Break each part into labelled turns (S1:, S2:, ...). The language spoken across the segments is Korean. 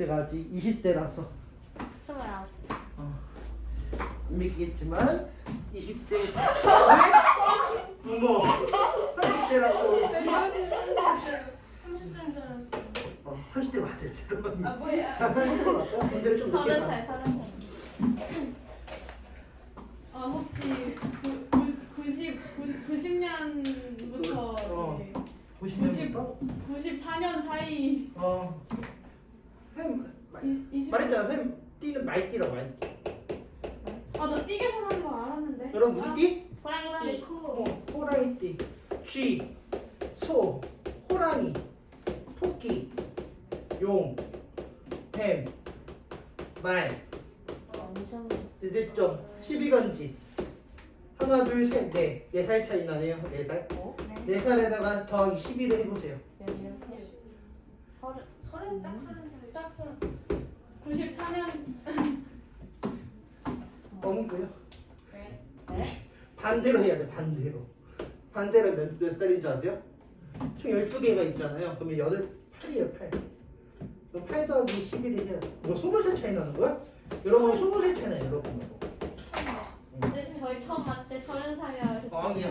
S1: 제가 아직 20대라서
S2: 스물아홉 살.
S1: 믿겠지만 20대 뭐 30대라고
S3: 30대인 줄 알았어요.
S1: 어, 30대 맞아요 죄송합니다
S3: 아 뭐야?
S1: 30대 맞아요? 근데 좀 늦게
S2: 서른
S1: 나
S2: 살, 서른 살.
S3: 아 혹시 구, 구, 90, 90년부터
S1: 어.
S3: 90,
S1: 90년부터
S3: 94년 사이
S1: 어 햄,
S3: 이- 이십-
S1: 말했잖아 햄 띠는 말띠라고 말띠
S3: 아, 나 띠게 사는 거 알았는데.
S1: 여러분 무슨 띠?
S2: 호랑이띠.
S1: 어, 호랑이띠 쥐, 소, 호랑이, 토끼, 용, 뱀, 말 됐죠? 12건지 하나 둘셋넷 4살 차이 나네요 4살
S2: 어?
S1: 4살에다가 더하기 12를 해보세요
S2: 몇이요? 서른.
S3: 서른 딱 서른 살. 딱 서른. 94년
S1: 너무고요
S2: 네. 네?
S1: 반대로 해야 돼 반대로 반대로 몇, 몇 살인 줄 아세요? 총 12개가 있잖아요 그러면 8, 8이에요 8 그럼 8 더하기 11을 해야 돼뭐 20살 차이 나는 거야? 여러분 20살 차이 나요 여러분.
S2: 근데 저희 처음 만날 때 서른 살이라 그랬
S1: 뻥이야.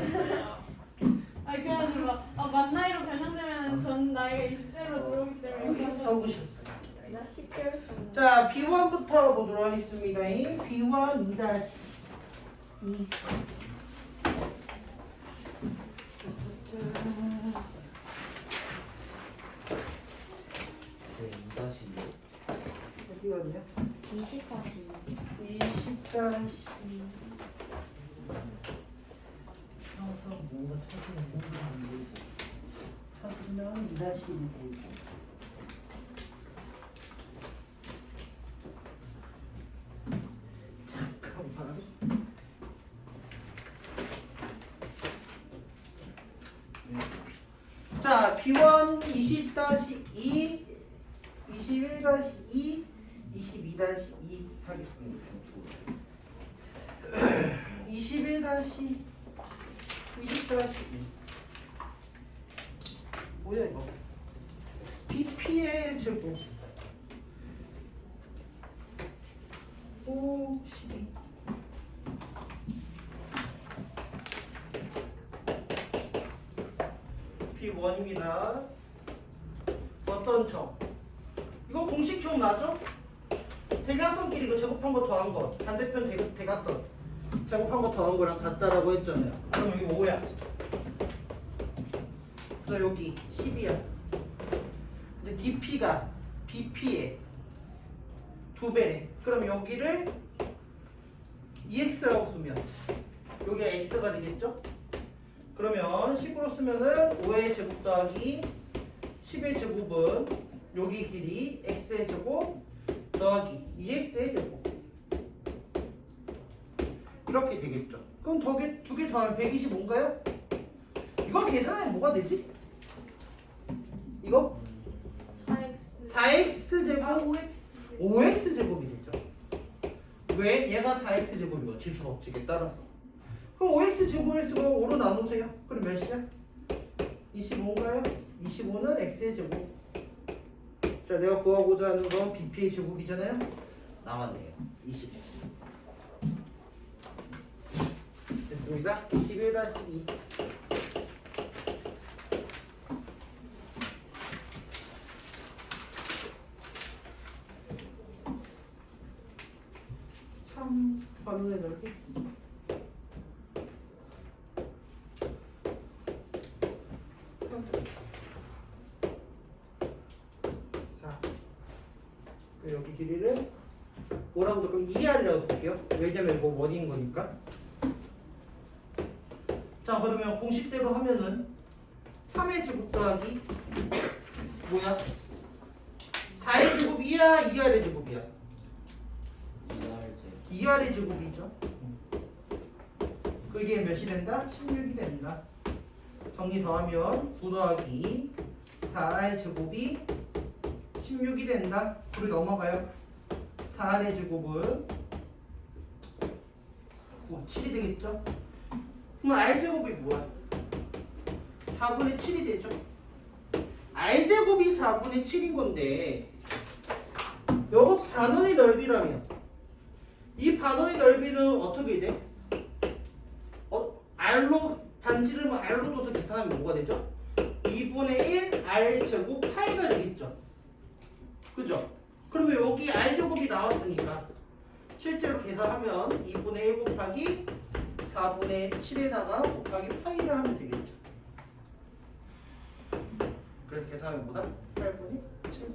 S3: 아니 그래가지고 막, 아, 만 나이로 변형되면 전 나이가 20대로 들어오기 때문에
S1: 서우셨어요.
S2: 나 10개월 전.
S1: 자 B1부터 보도록 하겠습니다. B1 2-2
S4: 네, 2다시
S1: 어디거든요?
S2: 20까지.
S1: 20-2 찾아서 뭔가 찾으면 찾으면 2-1이 되지 잠깐만 자, B1 20-2 21-2 22-2 하겠습니다. 21-2 20-2 뭐야 이거? BP의 제곱 5, 12 B1입니다. 어떤 점? 이거 공식 기억나죠? 대각선끼리 이거 제곱한 거 더한 거 반대편 대, 대각선 제곱한 거 더한 거랑 같다라고 했잖아요 그럼 여기 5야 그래서 여기 10이야 근데 DP가 BP의 두 배네 그럼 여기를 EX라고 쓰면 여기가 X가 되겠죠? 그러면 10으로 쓰면은 5의 제곱 더하기 10의 제곱은 여기 길이 x의 제곱 더하기 2x의 제곱 이렇게 되겠죠. 그럼 두 개 더하면 125인가요? 이거 계산하면 뭐가 되지? 이거
S3: 4x
S1: 4x 제곱
S3: 아 5x
S1: 5x 제곱이 되죠. 왜? 얘가 4x 제곱이고 지수 법칙에 따라서. 그럼 5x 제곱을 쓰고 5로 나누세요. 그럼 몇이야? 25인가요? 25는 x의 제곱. 자, 내가 구하고자 하는 건 bp의 제곱이잖아요. 나왔네요. 20. 됐습니다. 21-2. 삼 번호의 넓이 여기 길이를 뭐라고 그럼 2R이라고 볼게요. 왜냐면 이거 원인 거니까. 자 그러면 공식대로 하면은 3의 제곱 더하기 뭐야? 4의 제곱이야 2R의 제곱이야
S4: 2달
S1: 2R의 제곱이죠. 그게 몇이 된다? 16이 된다. 정리 더하면 9 더하기 4의 제곱이 16이 된다. 우리 넘어가요. 4의 제곱은 9, 7이 되겠죠? 그럼 R 제곱이 뭐야? 4분의 7이 되죠? R 제곱이 4분의 7인 건데 반원의 넓이라면 이 반원의 넓이는 어떻게 돼? 어, R로 반지름을 R로 둬서 계산하면 뭐가 되죠? 2분의 1 R 제곱 파이가 되겠죠. 그죠? 그러면 여기 R 제곱이 나왔으니까 실제로 계산하면 2분의 1 곱하기 4분의 7에다가 곱하기 파이를 하면 되겠죠. 그래서 계산하면 뭐다? 8분의 7.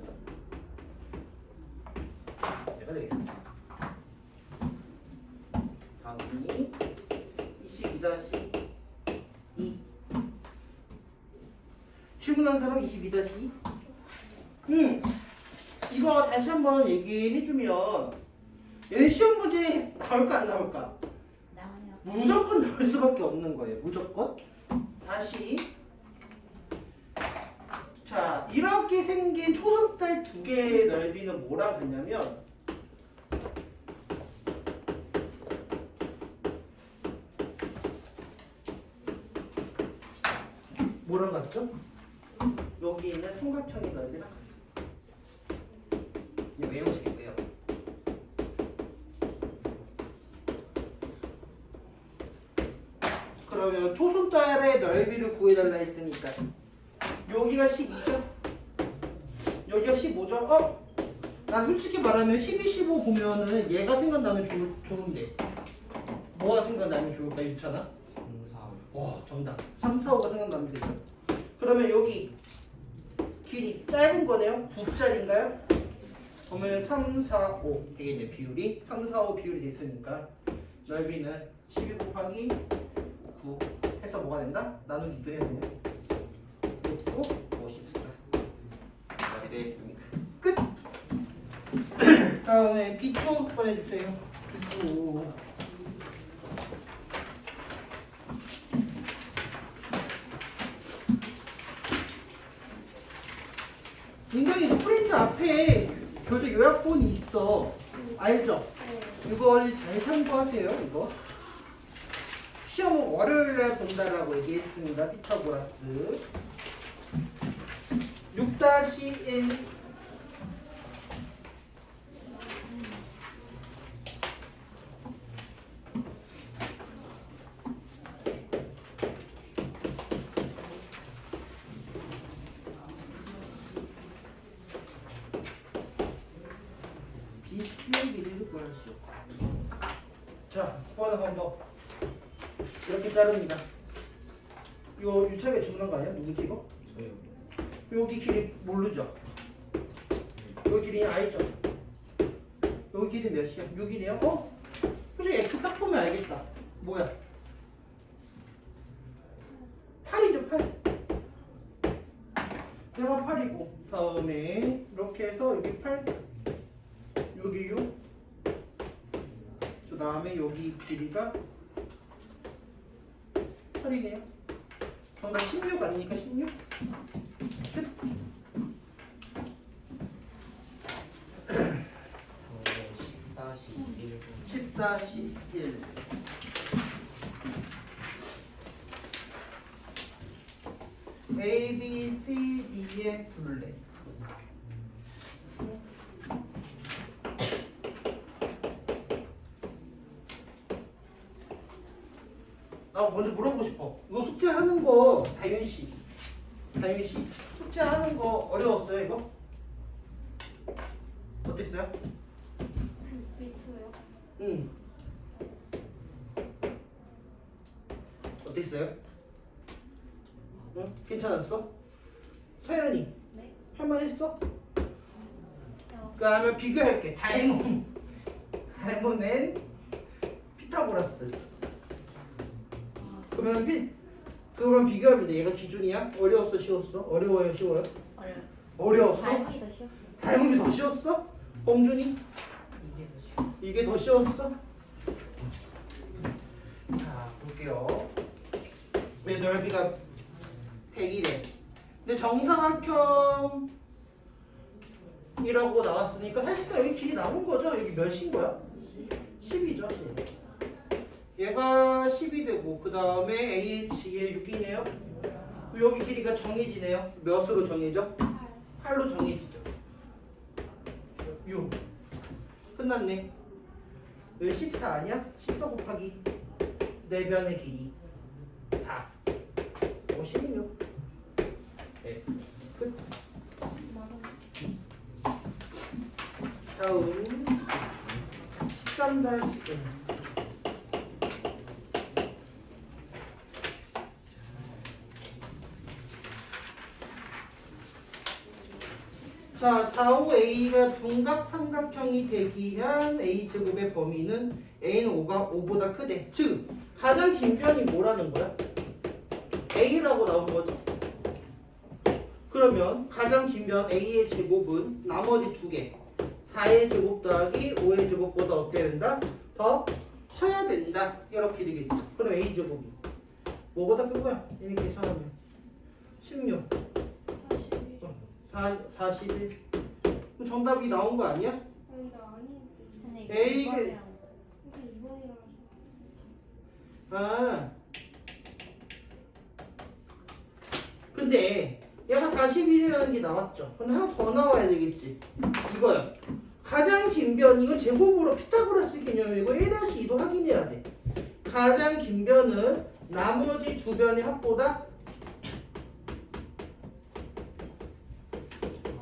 S1: 내가 되겠습니다. 다음이 22-2 출근한 사람 22-2 음, 이거 다시 한번 얘기해주면 얘 시험 문제 나올까 안 나올까?
S2: 나와요.
S1: 무조건 나올 수밖에 없는 거예요. 무조건. 다시. 자, 이렇게 생긴 초석달 두 개의 넓이는 뭐라 그러냐면 같죠? 여기 있는 삼각형의 넓이랑 같습니다.
S4: 이거 외우시고요.
S1: 그러면 초승달의 넓이를 구해달라 했으니까 여기가 12죠? 여기가 15죠? 어? 난 솔직히 말하면 12, 15 보면은 얘가 생각나면 좋, 좋은데 뭐가 생각나면 좋을까 유찬아?
S4: 공사오.
S1: 와 정답 3, 4, 5가 생각나면 되죠 그러면 여기 길이 짧은 거네요? 9짜리인가요? 그러면 3, 4, 5 되겠네 비율이 3, 4, 5 비율이 됐으니까 넓이는 12 곱하기 9 해서 뭐가 된다? 나누기도 해야 되네 6, 9, 54 답이 되겠습니다 끝! 다음에 B2 꺼내주세요 B2 굉장히 이 프린트 앞에 교재 요약본이 있어. 알죠? 이걸 잘 참고하세요 이거. 시험 월요일에 본다라고 얘기했습니다. 피타고라스. 6-1 BCB를 구하시오 자, 구하는 방법 이렇게 자릅니다 이거 유차가 주문한 거 아니야? 누구지 이거?
S4: 저요.
S1: 여기 길이 모르죠? 여기 길이 I죠? 여기 길이 몇이야? 6이네요? 어? 솔직히 X 딱 보면 알겠다 뭐야? 8이죠 8 얘가 8이고 다음에 이렇게 해서 여기 8 여기 6그 다음에 여기 길이가 8이네요 정답 16 아닙니까 16?
S4: 저는 10-1.
S1: 10-1 A, B, C, D의 둘레 나 먼저 물어보고 싶어 이거 숙제하는 거 다윤 씨 다윤 씨 숙제하는 거 어려웠어요 이거? 어땠어요?
S3: 비투요.
S1: 응. 어땠어요? 응? 괜찮았어? 서연이
S2: 네.
S1: 할만했어?
S2: 어.
S1: 그러면 비교할게. 다이몬, 다이몬은 피타고라스. 그러면 피, 그러면 비교하면 돼. 얘가 기준이야? 어려웠어, 쉬웠어? 어려워요, 쉬워요?
S2: 어려웠어.
S1: 어려웠어?
S2: 발음이 더 쉬웠어요.
S1: 다이몬이 더 쉬웠어? 범준이?
S4: 이게 더 쉬워.
S1: 이게 더 쉬웠어? 자, 볼게요. 왜 넓이가 100이래? 근데 정사각형이라고 나왔으니까 사실상 여기 길이 남은 거죠? 여기 몇인 거야? 10이죠, 10. 얘가 10이 되고 그 다음에 AH의 6이네요. 여기 길이가 정해지네요. 몇으로 정해져? 8로 정해지죠. 6. 끝났네. 여기 14 아니야? 14 곱하기 네 변의 길이 4. 56. S. 끝. 다음 13 자, 4, 5, A가 둔각 삼각형이 되기 위한 A 제곱의 범위는 A는 5가 5보다 크대. 즉, 가장 긴 변이 뭐라는 거야? A라고 나온 거죠. 그러면 가장 긴 변 A의 제곱은 나머지 두 개. 4의 제곱 더하기 5의 제곱보다 어떻게 된다? 더 커야 된다. 이렇게 되겠죠. 그럼 A 제곱이 뭐보다 큰 거야? 이렇게 계산하면 16, 4, 41. 그럼 정답이 나온 거 아니야?
S3: 아니 나 아닌데.
S2: 근데 이거
S1: 에이,
S2: 이번이랑
S3: 근데 이번이라서.
S1: 아. 근데 얘가 41이라는 게 나왔죠. 근데 하나 더 나와야 되겠지. 이거야. 가장 긴 변, 이거 제곱으로 피타고라스 개념이고 1-2도 확인해야 돼. 가장 긴 변은 나머지 두 변의 합보다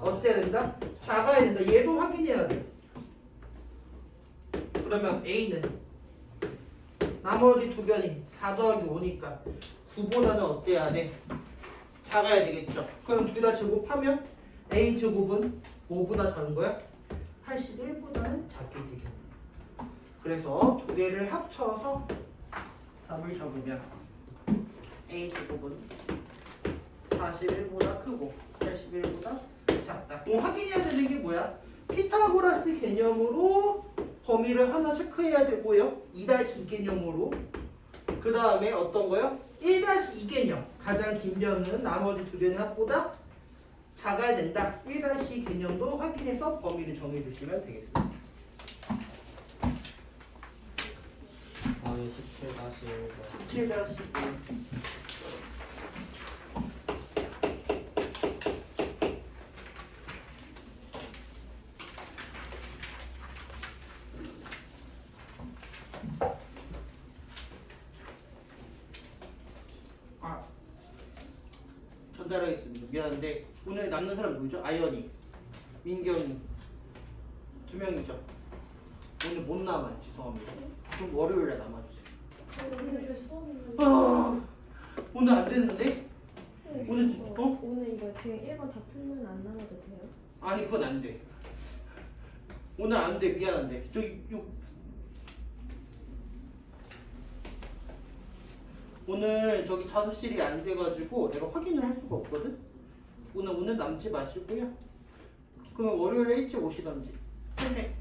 S1: 어때야 된다? 작아야 된다. 얘도 확인해야 돼. 그러면 A는 나머지 두 변이 4 더하기 5니까 9보다는 어때야 돼? 작아야 되겠죠. 그럼 둘 다 제곱하면 A 제곱은 5보다 작은 거야? 81보다는 작게 되겠네. 그래서 두 개를 합쳐서 답을 적으면 A 제곱은 41보다 크고 81보다 작다. 그럼 확인해야 되는 게 뭐야? 피타고라스 개념으로 범위를 하나 체크해야 되고요. 2-2 개념으로. 그 다음에 어떤 거요? 1-2 개념. 가장 긴 변은 나머지 두 변의 합보다 작아야 된다. 1-2 개념도 확인해서 범위를 정해주시면 되겠습니다.
S4: 다음에 17 다시 1번
S1: 17-1. 아, 전달하겠습니다. 미안한데 오늘 남는 사람 누구죠? 아연이, 민경이 두 명이죠. 오늘 못 남아요. 죄송합니다. 그럼 월요일에 남아주세요.
S3: 오늘.
S1: 아, 오늘 안 되는데? 오늘 어?
S5: 오늘 이거 지금 1번 다 풀면 안 남아도 돼요?
S1: 아니 그건 안 돼. 오늘 안 돼. 미안한데. 저기 요 오늘 저기 자습실이 안 돼가지고 내가 확인을 할 수가 없거든. 오늘 오늘 남지 마시고요. 그러면 월요일에 일찍 오시던지. 선생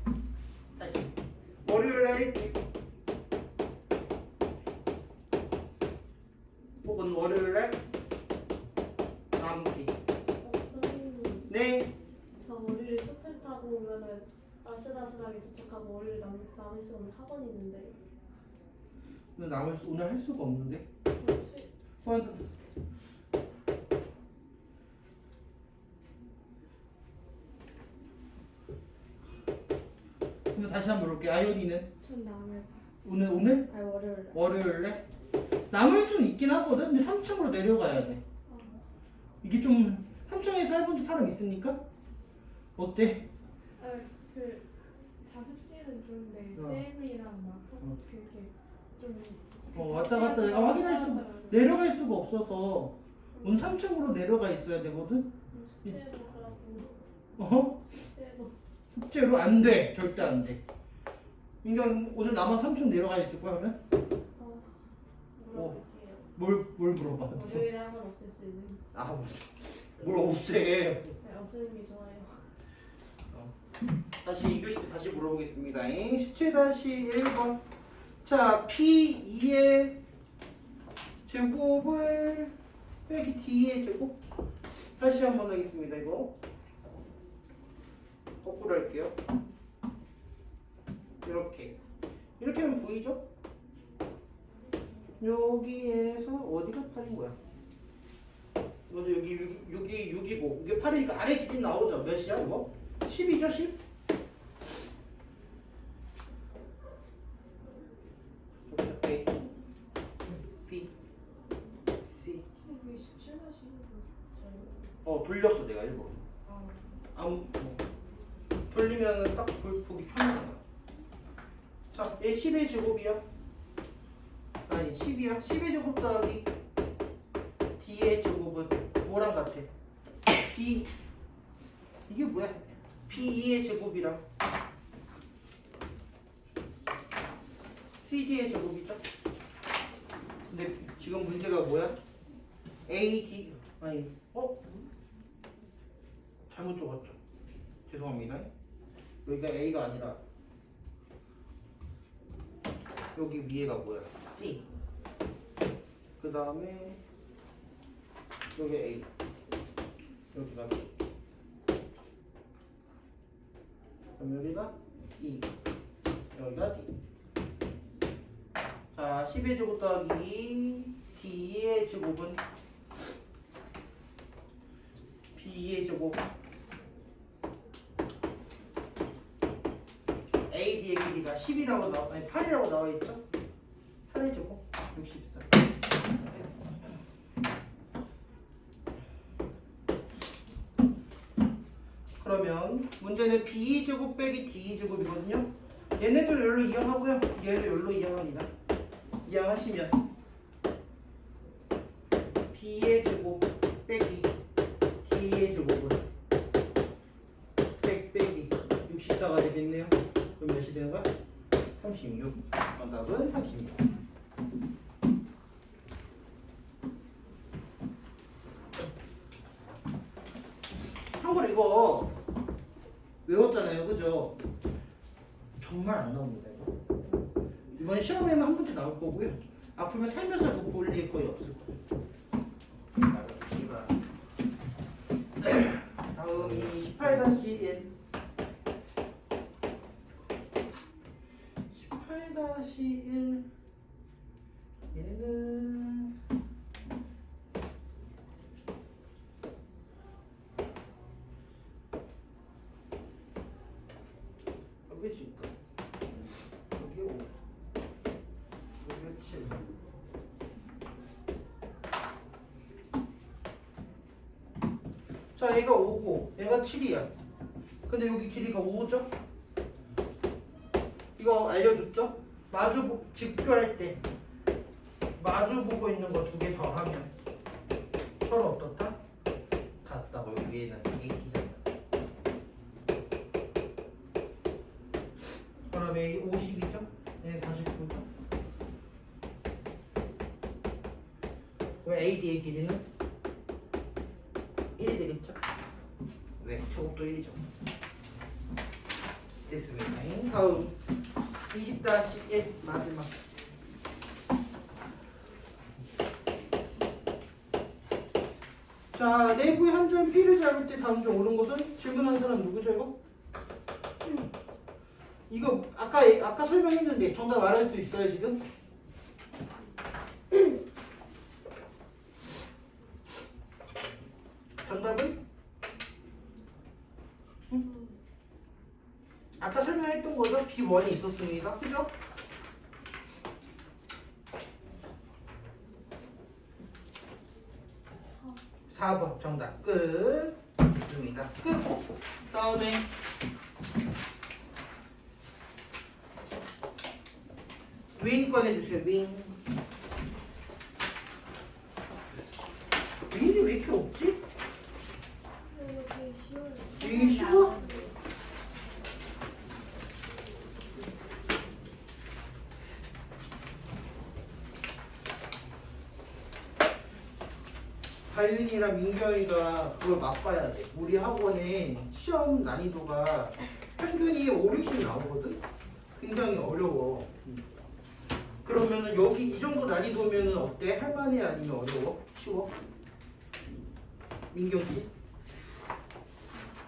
S1: 다시 월요일에 일찍. 혹은 월요일에 남기.
S5: 선생님
S1: 네.
S5: 저 월요일에 셔틀 타고 오면은 아슬아슬하게 도착하고 월요일 남, 남을 수 없는 학원 있는데
S1: 오늘 남을 수, 오늘 할 수가 없는데.
S5: 혹시
S1: 소환사. 근데 다시 한번 물어볼게. 아이오니는
S5: 전 남을
S1: 오늘 오늘
S5: 아니 월요일
S1: 월요일에 남을 수는 있긴 하거든. 근데 3층으로 내려가야 돼. 이게 좀 3층에서 해본 적 사람 있습니까? 어때?
S3: 그 자습실은 좋은데
S1: 어.
S3: 쌤이랑 막
S1: 어.
S3: 그렇게 좀.
S1: 어, 왔다 갔다 내가 확인할 수 내려갈 수가 없어서 오늘 3층으로 내려가 있어야 되거든.
S5: 숙제도 하고
S1: 어?
S5: 숙제도
S1: 숙제로 안 돼. 절대 안 돼. 민경 오늘 나만 3층 내려가 있을 거야 그러면?
S5: 어, 물어볼게요
S1: 뭘, 뭘 물어봐.
S5: 월요일에 한번 없앨 수 있는지
S1: 아, 뭘 없애.
S5: 네, 없애는 게 좋아요
S1: 다시 2교시 때 다시 물어보겠습니다. 17-1번. 자, P2의 제곱을 빼기 D의 제곱. 다시 한번 하겠습니다. 이거. 거꾸로 할게요. 이렇게. 이렇게 하면 보이죠? 여기에서 어디가 8인 거야? 여기, 여기, 여기 6이고, 이게 8이니까 아래 길이 나오죠? 몇이야, 이거? 10이죠, 10? 어, 돌렸어, 내가 일부러. 아무, 돌리면은 딱 볼- 보기 편하잖아 자, 얘 10의 제곱이야 아니 10이야 10의 제곱 더하기 D의 제곱은 뭐랑 같아? B 이게 뭐야? B2의 제곱이랑 CD의 제곱이죠 근데 지금 문제가 뭐야? A, D 아니 어? 잘못 적었죠 죄송합니다 여기가 A가 아니라 여기 위에가 뭐야? C. 그 다음에 여기 A. 여기가 B. 그럼 여기가 E. 여기가 D. 자 10의 제곱 더하기 D의 제곱은? B의 제곱 AD의 길이가 10이라고 나와 아니 8이라고 나와 있죠? 8의 제곱 64 그러면 문제는 B 제곱 빼기 D 제곱이거든요. 얘네들 열로 이항하고요. 얘를 열로 이항합니다. 이항하시면 B의 제곱 빼기 D의 제곱은 100 빼기 64가 되겠네요. 그럼 몇이 되는 거야? 36. 정답은 36. 참고로 이거 외웠잖아요, 그죠? 정말 안 나옵니다. 이거. 이번 시험에만 한 문제 나올 거고요. 앞으로 살면서 못볼 일이 거의 없을 거예요. 다음이 18-1 18-1 얘는 여기 지금 여기 5 여기 7 자, 얘가 5고 얘가 7이야. 근데 여기 길이가 5죠? 이거 알려줬죠? 마주 직교할 때 마주 보고 있는 거 두 개 더하면 서로 어떻다? 같다고 여기 위에는 AT잖아. 그러면 이 50이죠? 얘 49죠? 그럼 AD의 길이는 1이 되겠죠? 왜? 저것도 1이죠. 됐습니다. 다음 20-1 마지막. 자, 내부의 한 점 P를 중 옳은 것은 질문한 사람 누구죠, 이거? 음. 이거 아까 아까 설명했는데 정답 말할 수 있어요, 지금? 정답은? 응? 아까 설명했던 거죠? B1이 있었습니다. 그죠? 사번 정답 끝. 있습니다. 끝. 다음에 윈 꺼내주세요. 윈. 윈이 왜 이렇게 없지?
S5: 이거 되게 쉬워요.
S1: 윈이 쉬워? 다윤 이랑 민경이가 그걸 맛봐야 돼. 우리 학원에 시험 난이도가 평균이 5, 60 나오거든? 굉장히 어려워. 그러면은 여기 이 정도 난이도면은 어때? 할만해 아니면 어려워? 쉬워? 민경 씨?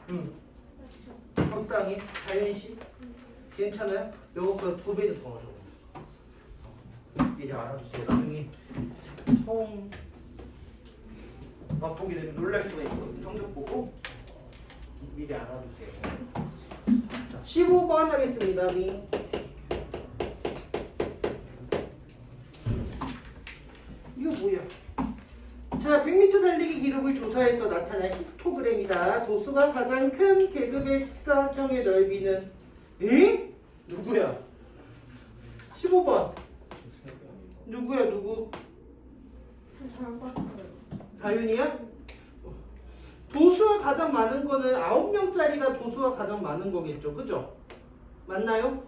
S1: 응. 적당히 다현 씨? 괜찮아요? 요거보다 두 배는 더 어려워. 미리 알아두세요. 나중에 성 맛보게 되면 놀랄 수가 있거든요. 성적 보고 미리 알아두세요. 자, 15번 하겠습니다. 미. 이거 뭐야? 자, 100m 달리기 기록을 조사해서 나타난 히스토 봅니다. 도수가 가장 큰 계급의 직사각형의 넓이는 에? 누구야? 15번 누구야 누구?
S5: 잘 봤어요.
S1: 다윤이야? 도수가 가장 많은 거는 9명짜리가 도수가 가장 많은 거겠죠. 그죠? 맞나요?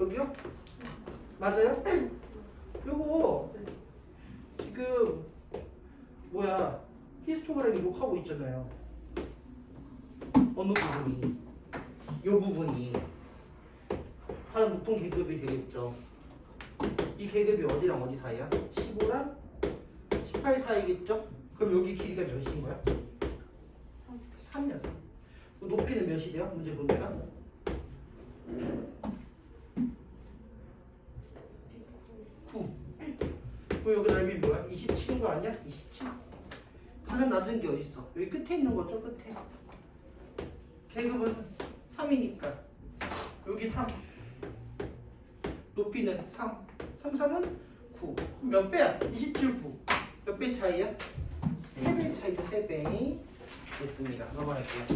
S1: 여기요? 맞아요? 요거 지금 뭐야 히스토그램 이곡하고 있잖아요. 어느 부분이 요 부분이 가장 높은 계급이 되겠죠. 이 계급이 어디랑 어디 사이야? 15랑 18 사이겠죠? 그럼 여기 길이가 몇인 거야? 3이야. 높이는 몇이 돼요? 문제 본대가? 9. 그럼 여기 넓이 뭐야? 27인 거 아니야? 27. 가장 낮은 게 어디 있어? 여기 끝에 있는 거죠, 끝에. 계급은 3이니까 여기 3. 높이는 3. 3, 3은 9. 그럼 몇 배야? 27, 9. 몇 배 차이야? 3배 차이죠, 3배. 됐습니다. 넘어갈게요.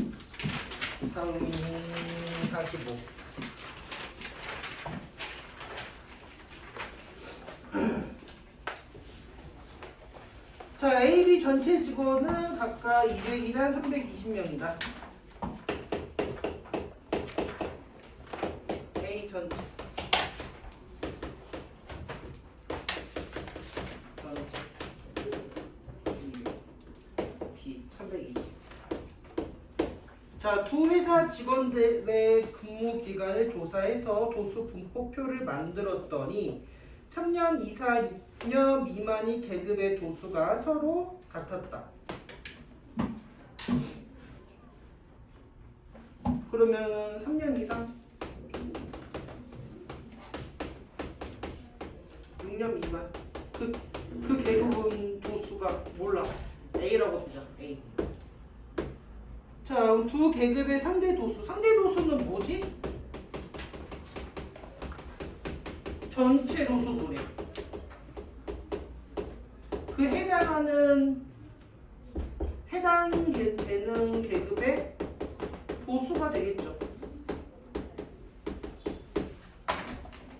S1: 3, 45. 자, A, B 전체 직원은 각각 200이랑 320명이다. A 전체. B 320. 자, 두 회사 직원들의 근무 기간을 조사해서 도수 분포표를 만들었더니 3년 이사 6년 미만이 계급의 도수가 서로 같았다. 그러면 해당하는 해당되는 계급의 도수가 되겠죠.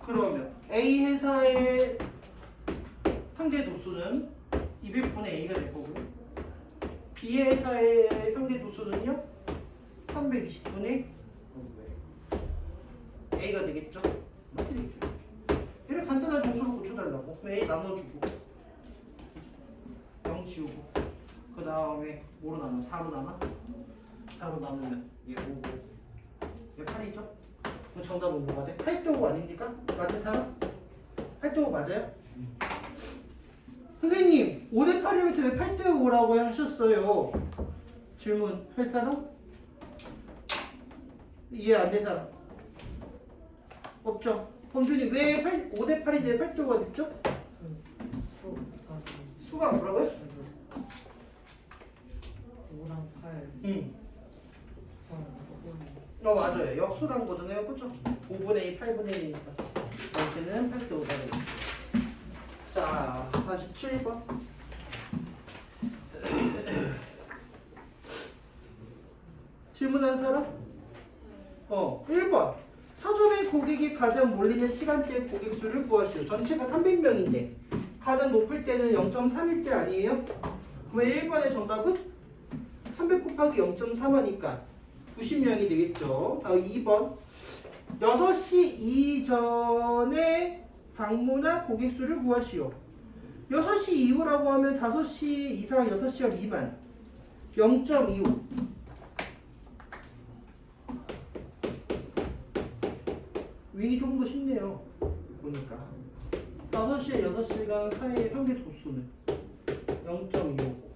S1: 그러면 A 회사의 상대 도수는 200분의 A가 될 거고요. B 회사의 상대 도수는요 320분의 A가 되겠죠. 이렇게 되겠죠. 이렇게 간단한 정수로 고쳐달라고. A 나눠주고 0 지우고 그 다음에 뭐로 나누면 4로 나눠? 4로 나누면 얘 5고 얘 8이죠? 그럼 정답은 뭐가 돼? 8대 5 아닙니까? 맞은 사람? 8대 5 맞아요? 선생님 5대 8이면 왜 8대 5라고 하셨어요? 질문 할 사람? 이해 안 된 사람? 없죠? 범준이 왜 8, 5대 8인데 8대 5가 됐죠? 수가 뭐라고요?
S4: 5랑 8
S1: 응. 어 맞아요. 역수란 거잖아요. 그쵸? 5분의 2, 8분의 1이니까. 이렇게는 8대 5가 되겠다. 자, 다시 7번. 질문한 사람? 어, 1번. 서점의 고객이 가장 몰리는 시간대 고객 수를 구하시오. 전체가 300명인데 가장 높을 때는 0.3일 때 아니에요? 그러면 1번의 정답은 300 곱하기 0.3하니까 90명이 되겠죠. 다음 2번. 6시 이전에 방문한 고객 수를 구하시오. 6시 이후라고 하면 5시 이상 6시가 미만. 0.25. 윙이 조금 더 쉽네요. 보니까. 5시에 6시간 사이의 상대 도수는 0.25.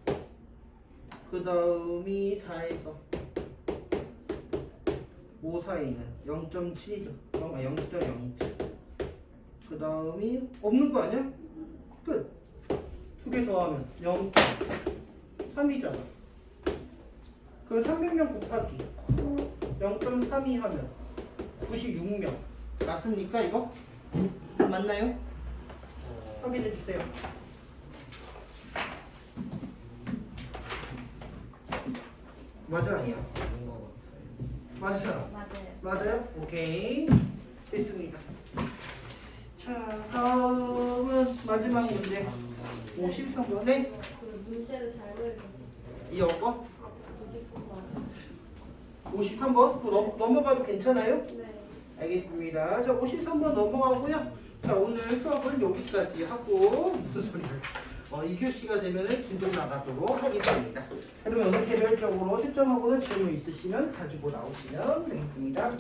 S1: 그 다음이 4에서 5 사이는 0.7이죠. 어, 0.02. 그 다음이 없는 거 아니야? 끝. 두 개 더하면 0.3이잖아. 그럼 300명 곱하기 0.32 하면 96명. 맞습니까 이거? 맞나요? 확인해 주세요. 맞아 아니야? 맞을 사람?
S2: 맞아요.
S1: 맞아요? 오케이 됐습니다 자 다음은 마지막 문제 53번 네?
S5: 그 문제를 잘못 읽었었어요.
S1: 이 영거
S5: 53번.
S1: 53번 또 넘, 넘어가도 괜찮아요?
S5: 네.
S1: 알겠습니다 자 53번 넘어가고요 자 오늘 수업은 여기까지 하고 무슨 소리를 어, 2교시가 되면은 진도 나가도록 하겠습니다. 그러면 개별적으로 채점하고는 질문 있으시면 가지고 나오시면 되겠습니다